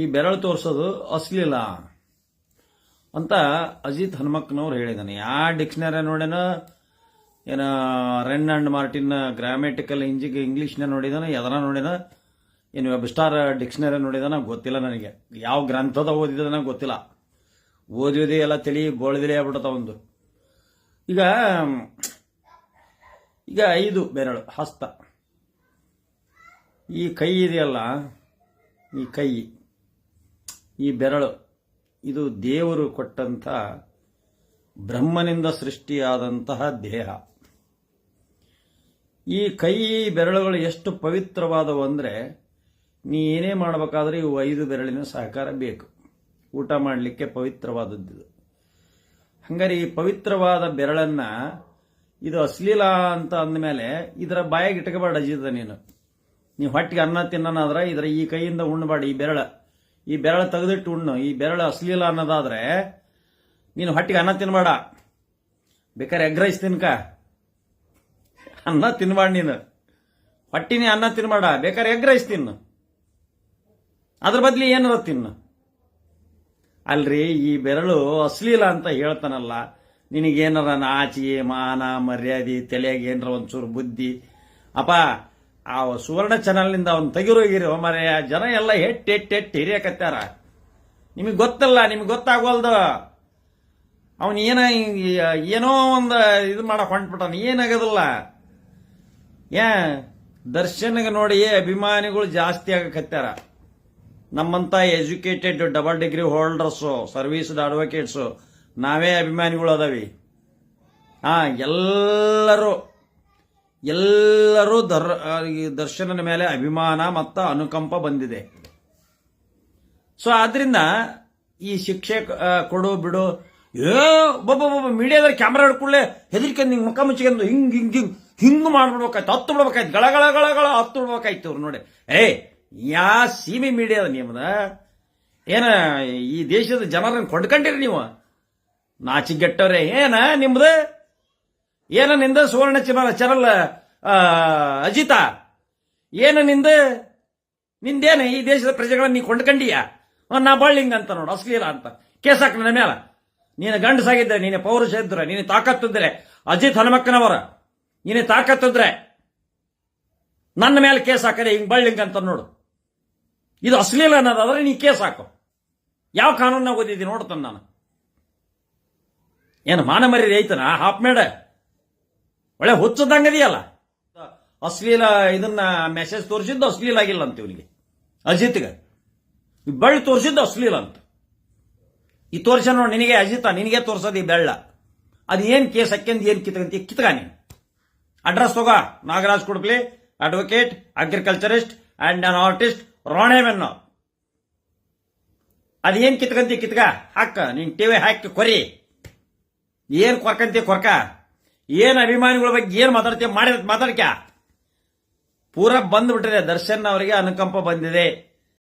ಈ ಬೆರಳು ತೋರಿಸೋದು ಅಸ್ಲಿಲ್ಲ ಅಂತ ಅಜಿತ್ ಹನುಮಕ್ಕನವ್ರು ಹೇಳಿದ್ದಾನೆ ಯಾ ಡಿಕ್ಷನರಿ ನೋಡ್ಯಾನ, ಏನ ರೆನ್ ಅಂಡ್ ಮಾರ್ಟಿನ್ ಗ್ರಾಮೆಟಿಕಲ್ ಇಂಜಿಕ್ ಇಂಗ್ಲೀಷ್ನ ನೋಡಿದಾನ ಎದನ ನೋಡಿದ ಏನು ವೆಬ್ ಸ್ಟಾರ್ ಡಿಕ್ಷನರಿ ನೋಡಿದಾನ ಗೊತ್ತಿಲ್ಲ ನನಗೆ. ಯಾವ ಗ್ರಂಥದ ಓದಿದನ ಗೊತ್ತಿಲ್ಲ. ಓದಿದೆ ಎಲ್ಲ ತಿಳಿ ಗೋಳದಿಲೆ ಆಗ್ಬಿಟ್ಟದ ಒಂದು ಈಗ ಈಗ ಐದು ಬೆರಳು, ಹಸ್ತ. ಈ ಕೈ ಇದೆಯಲ್ಲ, ಈ ಕೈ. ಈ ಬೆರಳು, ಇದು ದೇವರು ಕೊಟ್ಟಂಥ ಬ್ರಹ್ಮನಿಂದ ಸೃಷ್ಟಿಯಾದಂತಹ ದೇಹ. ಈ ಕೈ ಬೆರಳುಗಳು ಎಷ್ಟು ಪವಿತ್ರವಾದವು ಅಂದರೆ, ನೀ ಏನೇ ಮಾಡಬೇಕಾದ್ರೆ ಇವು ಐದು ಬೆರಳಿನ ಸಹಕಾರ ಬೇಕು. ಊಟ ಮಾಡಲಿಕ್ಕೆ ಪವಿತ್ರವಾದದ್ದು. ಹಂಗಾರೆ ಈ ಪವಿತ್ರವಾದ ಬೆರಳನ್ನು, ಇದು ಅಶ್ಲೀಲ ಅಂತ ಅಂದಮೇಲೆ ಇದರ ಬಾಯಿಗೆ ಇಟ್ಕೋಬೇಡ ಅಜಿತ ನೀನು. ನೀವು ಹೊಟ್ಟಿಗೆ ಅನ್ನ ತಿನ್ನೋನಾದ್ರೆ ಇದರ ಈ ಕೈಯಿಂದ ಉಣ್ಣಬೇಡ ಈ ಬೆರಳ. ಈ ಬೆರಳು ತೆಗೆದಿಟ್ಟು ಉಣ್ಣು. ಈ ಬೆರಳು ಅಸ್ಲಿಲ್ಲ ಅನ್ನೋದಾದ್ರೆ ನೀನು ಹೊಟ್ಟಿಗೆ ಅನ್ನ ತಿನ್ಬೇಡ. ಬೇಕಾದ್ರೆ ಎಗ್ ರೈಸ್ ತಿನ್ಕ. ಅನ್ನ ತಿನ್ಬೇಡ ನೀನು. ಹೊಟ್ಟಿನೇ ಅನ್ನ ತಿನ್ಬೇಡ. ಬೇಕಾದ್ರೆ ಎಗ್ ರೈಸ್ ತಿನ್ನು. ಅದ್ರ ಬದ್ಲಿ ಏನಾರ ತಿನ್ನು. ಅಲ್ರಿ, ಈ ಬೆರಳು ಅಸ್ಲಿಲ್ಲ ಅಂತ ಹೇಳ್ತಾನಲ್ಲ, ನಿನಗೇನಾರ ನಾಚಿ ಮಾನ, ಮರ್ಯಾದೆ, ತಲೆಯಾಗ ಏನಾರ ಒಂಚೂರು ಬುದ್ಧಿ. ಅಪ್ಪ ಆ ಸುವರ್ಣ ಚಾನಲ್ನಿಂದ ಅವ್ನು ತೆಗಿರೋಗಿರೋ ಮರೆ, ಜನ ಎಲ್ಲ ಹೆಟ್ ಹೆಟ್ ಹೆಟ್ ಹಿರಿಯಕತ್ತಾರ. ನಿಮಗೆ ಗೊತ್ತಲ್ಲ, ನಿಮಗೆ ಗೊತ್ತಾಗೋಲ್ದು. ಅವನು ಏನ ಏನೋ ಒಂದು ಇದು ಮಾಡಕ್ ಹೊಂಟ್ಬಿಟ್ಟಾನ. ಏನಾಗೋದಿಲ್ಲ. ಏ, ದರ್ಶನ್ಗೆ ನೋಡಿ ಅಭಿಮಾನಿಗಳು ಜಾಸ್ತಿ ಆಗಕತ್ತಾರ. ನಮ್ಮಂತ educated double degree holders, serviced advocates ನಾವೇ ಅಭಿಮಾನಿಗಳು ಅದಾವಿ. ಹಾ, ಎಲ್ಲರೂ ಎಲ್ಲರೂ ದರ್ ಈ ದರ್ಶನನ ಮೇಲೆ ಅಭಿಮಾನ ಮತ್ತು ಅನುಕಂಪ ಬಂದಿದೆ. ಸೊ ಆದ್ರಿಂದ ಈ ಶಿಕ್ಷೆ ಕೊಡು, ಬಿಡು. ಏ ಒಬ್ಬ ಮೀಡಿಯಾದಲ್ಲಿ ಕ್ಯಾಮ್ರಾ ಹಿಡ್ಕೊಳ್ಳೆ ಹೆದರ್ಕೊಂಡು ಹಿಂಗೆ ಮುಖ ಮುಚ್ಕೊಂಡು ಹಿಂಗೆ ಹಿಂಗೆ ಹಿಂಗೆ, ಹಿಂಗ್ ಮಾಡ್ಬಿಡ್ಬೇಕಾಯ್ತು, ಹತ್ತು ಬಿಡ್ಬೇಕಾಯ್ತು, ಗಳ ಗಳ ಗಳ ಗಳ, ಹತ್ತು ಬಿಡ್ಬೇಕಾಯ್ತು ಅವ್ರು ನೋಡಿ. ಏ, ಯಾ ಸೀಮೆ ಮೀಡಿಯಾದ ನಿಮ್ದ? ಏನ ಈ ದೇಶದ ಜನರನ್ನು ಕೊಂಡ್ಕೊಂಡಿರಿ ನೀವು? ನಾಚಿಗೆಟ್ಟವ್ರೆ ಏನ ನಿಮ್ದು? ಏನ ನಿಂದ ಸುವರ್ಣ ಚಾನಲ್ ಚರಲ್ ಅಜಿತ? ಏನ ನಿಂದ ನಿಂದೇನ ಈ ದೇಶದ ಪ್ರಜೆಗಳನ್ನ ನೀ ಕೊಂಡ್ಕಂಡೀಯ? ನಾ ಬಳ್ಳಿಂಗ್ ಅಂತ ನೋಡು, ಅಶ್ಲೀಲ ಅಂತ. ಕೇಸ್ ಹಾಕ ನನ್ನ ಮೇಲೆ ನೀನು ಗಂಡಸಾಗಿದ್ರೆ, ನೀನು ಪೌರುಷ ಇದ್ರೆ ನೀನು ತಾಕತ್ತಿದ್ರೆ, ಅಜಿತ್ ಹನುಮಕ್ಕನವರ, ನೀನು ತಾಕತ್ತಿದ್ರೆ, ನನ್ನ ಮೇಲೆ ಕೇಸ್ ಹಾಕದೆ ಹಿಂಗ್ ಬಳ್ಳಿಂಗ್ ಅಂತ ನೋಡು. ಇದು ಅಶ್ಲೀಲ ಅನ್ನೋದಾದ್ರೆ ನೀ ಕೇಸ್ ಹಾಕು ಯಾವ ಕಾನೂನನ್ನ ಓದಿದ್ದಿ ನೋಡ್ತಾನೆ ನಾನು. ಏನು ಮಾನ ಮರ್ಯಾದೆ ಐತನ? ಹಾಪ್ ಮೇಡ ಒಳ್ಳೆ ಹುಚ್ಚದಂಗದಿಯಲ್ಲ ಅಶ್ಲೀಲ ಇದನ್ನ ಮೆಸೇಜ್ ತೋರಿಸಿದ್ದು ಅಶ್ಲೀಲ ಆಗಿಲ್ಲ ಅಂತ ಇವನಿಗೆ. ಅಜಿತ್ಗೆ. ಬಳ್ಳಿ ತೋರಿಸಿದ್ದು ಅಶ್ಲೀಲ ಅಂತ. ಈ ತೋರಿಸ ನೋಡಿ ನಿನಗೆ ಅಜಿತ, ನಿನಗೆ ತೋರ್ಸೋದು ಈ ಬೆಳ್ಳ. ಅದು ಏನು ಕೇಸ್ ಹಾಕ್ಯಂದ್ ಏನು ಕಿತ್ಕಂತ ಕಿತ್ಕ ನೀನು? ಅಡ್ರೆಸ್ ತಗೋ. Nagaraj Kudpli advocate agriculturist and an artist ರಣೇವೆಣ್ಣ ಅದ ಏನು ಕಿತ್ಕಂತಿ ಕಿತ್ಕ? ಹಾಕ. ನೀನ್ ಟಿವಿ ಹಾಕಿ ಕೊರಿ. ಏನು ಕೊರ್ಕಂತಿ ಕೊರ್ಕ? ಏನ್ ಅಭಿಮಾನಿಗಳ ಬಗ್ಗೆ ಏನ್ ಮಾತಾಡ್ತೀಯ? ಮಾಡಿರೋದು ಮಾತಾಡ್ಕ ಪೂರ ಬಂದ್ಬಿಟ್ಟಿದೆ ದರ್ಶನ್ ಅವರಿಗೆ ಅನುಕಂಪ ಬಂದಿದೆ.